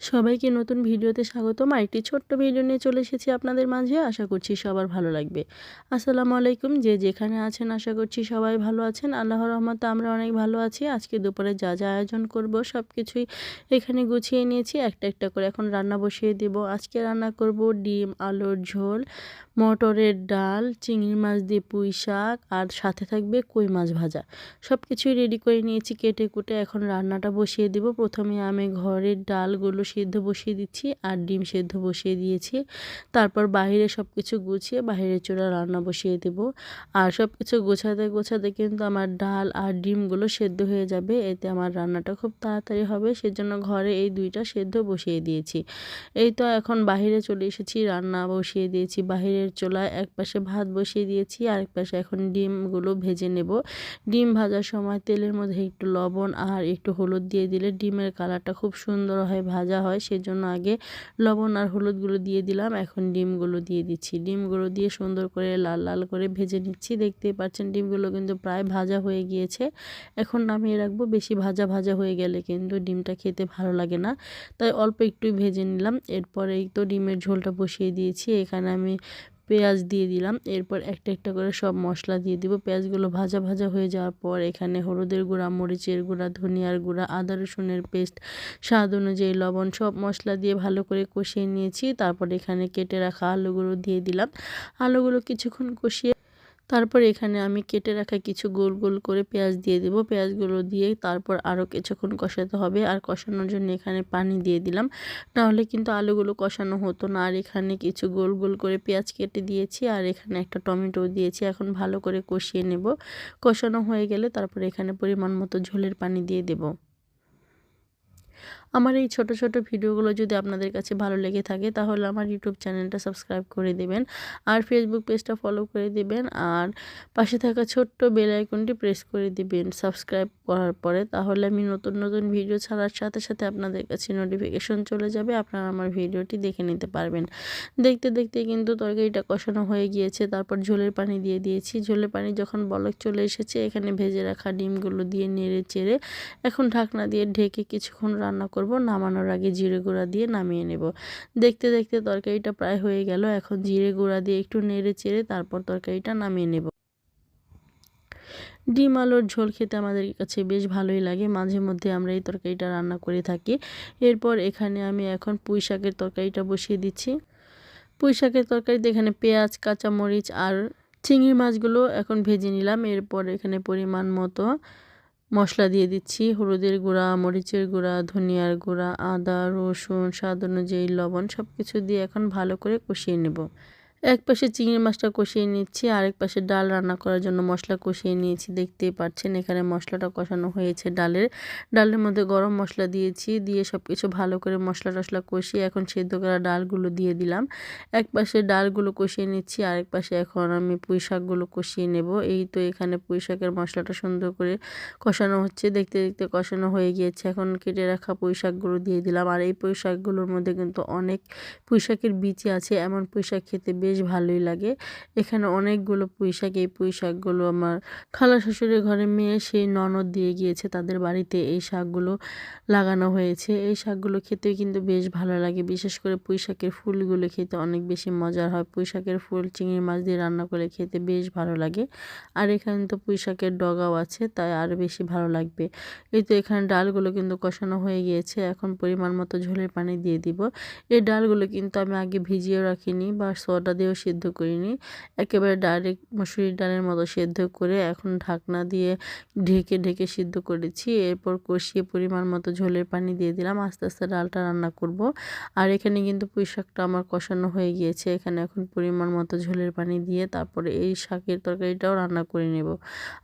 সবাইকে নতুন ভিডিওতে স্বাগতম। আরেকটি ছোট্ট ভিডিও নিয়ে চলে এসেছি আপনাদের মাঝে। আশা করছি সবার ভালো লাগবে। আসসালামু আলাইকুম। যে যেখানে আছেন, আশা করছি সবাই ভালো আছেন। আল্লাহর রহমতে আমরা অনেক ভালো আছি। আজকে দুপুরে যা যা আয়োজন করব সব কিছুই এখানে গুছিয়ে নিয়েছি। একটা একটা করে এখন রান্না বসিয়ে দেব। আজকে রান্না করব ডিম, আলুর ঝোল, মটরের ডাল, চিংড়ি মাছ দিয়ে পুঁই শাক, আর সাথে থাকবে কই মাছ ভাজা। সব কিছুই রেডি করে নিয়েছি। কেটে কুটে এখন রান্নাটা বসিয়ে দেব। প্রথমে আমি ঘরের ডালগুলো সেদ্ধ বসিয়ে দিচ্ছি আর ডিম সেদ্ধ বসিয়ে দিয়েছি। তারপর বাইরে সব কিছু গুছিয়ে বাইরের চূড়া রান্না বসিয়ে দেব। আর সব কিছু গোছাতে গোছাতে কিন্তু আমার ডাল আর ডিমগুলো সেদ্ধ হয়ে যাবে। এতে আমার রান্নাটা খুব তাড়াতাড়ি হবে। সেজন্য ঘরে এই দুইটা সেদ্ধ বসিয়ে দিয়েছি। এই তো এখন বাহিরে চলে এসেছি, রান্না বসিয়ে দিয়েছি। বাহিরের চোলায় এক পাশে ভাত বসিয়ে দিয়েছি আর এক পাশে এখন ডিমগুলো ভেজে নেব। ডিম ভাজার সময় তেলের মধ্যে একটু লবণ আর একটু হলুদ দিয়ে দিলে ডিমের কালারটা খুব সুন্দর হয় ভাজা হয় সেজন্য আগে লবণ আর হলুদগুলো দিয়ে দিলাম। এখন ডিমগুলো দিয়ে দিচ্ছি। ডিমগুলো দিয়ে সুন্দর করে লাল লাল করে ভেজে নিচ্ছি। দেখতেই পাচ্ছেন ডিমগুলো কিন্তু প্রায় ভাজা হয়ে গিয়েছে। এখন নামিয়ে রাখব। বেশি ভাজা ভাজা হয়ে গেলে কিন্তু ডিমটা খেতে ভালো লাগে না। তাই অল্প একটু ভেজে নিলাম। এরপরেই তো ডিমের ঝোলটা বসিয়ে দিয়েছি। এখানে আমি পেঁয়াজ দিয়ে দিলাম। এরপর একটা একটা করে সব মশলা দিয়ে দিব। পেঁয়াজগুলো ভাজা ভাজা হয়ে যাওয়ার পর এখানে হলুদের গুঁড়া, মরিচের গুঁড়া, ধনিয়ার গুঁড়া, আদা রসুনের পেস্ট, স্বাদ অনুযায়ী লবণ সব মশলা দিয়ে ভালো করে কষিয়ে নিয়েছি। তারপর এখানে কেটে রাখা আলুগুলো দিয়ে দিলাম। আলুগুলো কিছুক্ষণ কষিয়ে তারপর এখানে আমি কেটে রাখা কিছু গোল গোল করে পেঁয়াজ দিয়ে দেব। পেঁয়াজগুলো দিয়ে তারপর আরও কিছুক্ষণ কষাতে হবে। আর কষানোর জন্য এখানে পানি দিয়ে দিলাম। নাহলে কিন্তু আলুগুলো কষানো হতো না। আর এখানে কিছু গোল গোল করে পেঁয়াজ কেটে দিয়েছি। আর এখানে একটা টমেটো দিয়েছি। এখন ভালো করে কষিয়ে নেব। কষানো হয়ে গেলে তারপর এখানে পরিমাণ মতো ঝোলের পানি দিয়ে দেবো। আমার এই ছোট ছোট ভিডিওগুলো যদি আপনাদের কাছে ভালো লেগে থাকে, তাহলে আমার ইউটিউব চ্যানেলটা সাবস্ক্রাইব করে দেবেন। আর ফেসবুক পেজটা ফলো করে দেবেন। আর পাশে থাকা ছোট্ট বেল আইকনটি প্রেস করে দিবেন সাবস্ক্রাইব করার পরে। তাহলে আমি নতুন নতুন ভিডিও ছাড়ার সাথে সাথে আপনাদের কাছে নোটিফিকেশন চলে যাবে। আপনারা আমার ভিডিওটি দেখে নিতে পারবেন। দেখতে দেখতে কিন্তু তরকারিটা কষানো হয়ে গিয়েছে। তারপর ঝোলের পানি দিয়ে দিয়েছি। ঝোলের পানি যখন বলক চলে এসেছে, এখানে ভেজে রাখা ডিমগুলো দিয়ে নেড়ে চেড়ে এখন ঢাকনা দিয়ে ঢেকে কিছুক্ষণ রান্না করব, নামানোর আগে জিরে গুঁড়া দিয়ে নামিয়ে নেব। দেখতে দেখতে তরকারিটা প্রায় হয়ে গেল। এখন জিরে গুঁড়া দিয়ে একটু নেড়ে চেড়ে তারপর তরকারিটা নামিয়ে নেব। ডিম আলুর ঝোল খেতে আমাদের কাছে বেশ ভালোই লাগে। মাঝে মধ্যে আমরা এই তরকারিটা রান্না করে থাকি। এরপর এখানে আমি এখন পুঁই শাকের তরকারিটা বসিয়ে দিচ্ছি। পুঁই শাকের তরকারিতে এখানে পেঁয়াজ, কাঁচামরিচ আর চিংড়ি মাছগুলো এখন ভেজে নিলাম। এরপর এখানে পরিমাণ মতো মশলা দিয়ে দিচ্ছি। হলুদের গুঁড়া, মরিচের গুঁড়া, ধনিয়ার গুঁড়া, আদা, রসুন, স্বাদ অনুযায়ী লবণ সব কিছু দিয়ে এখন ভালো করে কষিয়ে নেব। এক পাশে চিংড়ি মাছটা কষিয়ে নিচ্ছি, আরেক পাশে ডাল রান্না করার জন্য মশলা কষিয়ে নিয়েছি। দেখতেই পাচ্ছেন, এখানে মশলাটা কষানো হয়েছে ডালের। ডালের মধ্যে গরম মশলা দিয়েছি, দিয়ে সব কিছু ভালো করে মশলা টশলা কষিয়ে এখন সেদ্ধ করা ডালগুলো দিয়ে দিলাম। এক পাশে ডালগুলো কষিয়ে নিচ্ছি, আরেক পাশে এখন আমি পুঁই শাকগুলো কষিয়ে নেব। এই তো এখানে পুঁই শাকের মশলাটা সুন্দর করে কষানো হচ্ছে, দেখতে দেখতে কষানো হয়ে গিয়েছে। এখন কেটে রাখা পুঁই শাকগুলো দিয়ে দিলাম। আর এই পুঁই শাকগুলোর মধ্যে কিন্তু অনেক পুঁই শাকের বিচি আছে। এমন পুঁই শাক খেতে বেশ ভালোই লাগে। এখানে অনেকগুলো পুঁই শাক এই পুঁই শাকগুলো আমার খালা শ্বশুরের ঘরে মেয়ে সেই ননদ দিয়ে গিয়েছে তাদের বাড়িতে এই শাকগুলো লাগানো হয়েছে। এই শাকগুলো খেতেও কিন্তু বেশ ভালো লাগে। বিশেষ করে পুঁই শাকের ফুলগুলো খেতে অনেক বেশি মজার হয়। পুঁই শাকের ফুল, চিংড়ি মাছ দিয়ে রান্না করে খেতে বেশ ভালো লাগে। আর এখানে তো পুঁই শাকের ডগাও আছে, তাই আরও বেশি ভালো লাগবে। এই তো এখানে ডালগুলো কিন্তু কষানো হয়ে গিয়েছে। এখন পরিমাণ মতো ঝোলের পানি দিয়ে দিব। এই ডালগুলো কিন্তু আমি আগে ভিজিয়েও রাখিনি বা সোডা দিয়েও সিদ্ধ করিনি। একেবারে ডাইরেক্ট মুসুরির ডালের মতো সেদ্ধ করে এখন ঢাকনা দিয়ে ঢেকে ঢেকে সিদ্ধ করেছি। এরপর কষিয়ে পরিমাণ মতো ঝোলের পানি দিয়ে দিলাম। আস্তে আস্তে ডালটা রান্না করব। আর এখানে কিন্তু পুঁই শাকটা আমার কষানো হয়ে গিয়েছে। এখানে এখন পরিমাণ মতো ঝোলের পানি দিয়ে তারপরে এই শাকের তরকারিটাও রান্না করে নেব।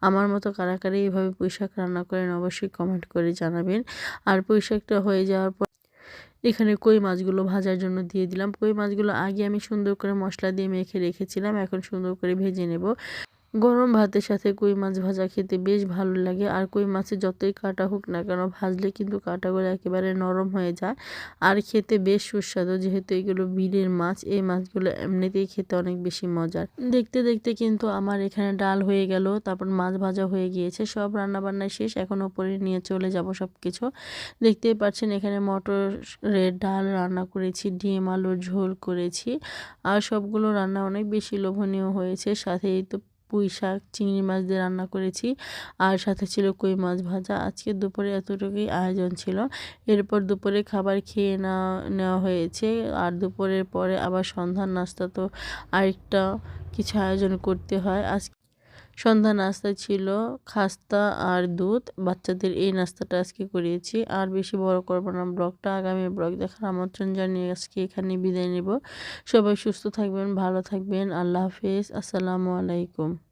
আমার মতো কারা কারা এইভাবে পুঁই শাক রান্না করেন অবশ্যই কমেন্ট করে জানাবেন। আর পুঁই শাকটা হয়ে যাওয়ার পর এখানে কই মাছগুলো ভাজার জন্য দিয়ে দিলাম। কই মাছগুলো আগে আমি সুন্দর করে মশলা দিয়ে মেখে রেখেছিলাম, এখন সুন্দর করে ভেজে নেব। গরম ভাতের সাথে কই মাছ ভাজা খেতে বেশ ভালো লাগে। আর কই মাছে যতই কাটা হোক না কেন, ভাজলে কিন্তু কাটাগুলো একেবারে নরম হয়ে যায়। আর খেতে বেশ সুস্বাদু, যেহেতু এগুলো বিলের মাছ, এই মাছগুলো এমনিতেই খেতে অনেক বেশি মজার। দেখতে দেখতে কিন্তু আমার এখানে ডাল হয়ে গেল, তারপর মাছ ভাজা হয়ে গিয়েছে, সব রান্নাবান্না শেষ, এখন ওপরে নিয়ে চলে যাব সব কিছু দেখতেই পাচ্ছেন এখানে মটরের ডাল রান্না করেছি, ডিম, আলুর ঝোল করেছি, আর সবগুলো রান্না অনেক বেশি লোভনীয় হয়েছে সাথে তো পুঁই শাক, চিংড়ি মাছ দিয়ে রান্না করেছি। আর সাথে ছিল কই মাছ ভাজা। আজকে দুপুরে এতটুকুই আয়োজন ছিল। এরপর দুপুরে খাবার খেয়ে নেওয়া হয়েছে। আর দুপুরের পরে আবার সন্ধ্যার নাস্তা তো আরেকটা কিছু আয়োজন করতে হয়। আজ সন্ধ্যা নাস্তা ছিল খাস্তা আর দুধ। বাচ্চাদের এই নাস্তাটা আজকে করিয়েছি। আর বেশি বড় করব না। ব্লগটা আগামী ব্লগ দেখার আমন্ত্রণ জানিয়ে আজকে এখানে বিদায় নেব। সবাই সুস্থ থাকবেন, ভালো থাকবেন। আল্লাহ হাফেজ। আসসালামু আলাইকুম।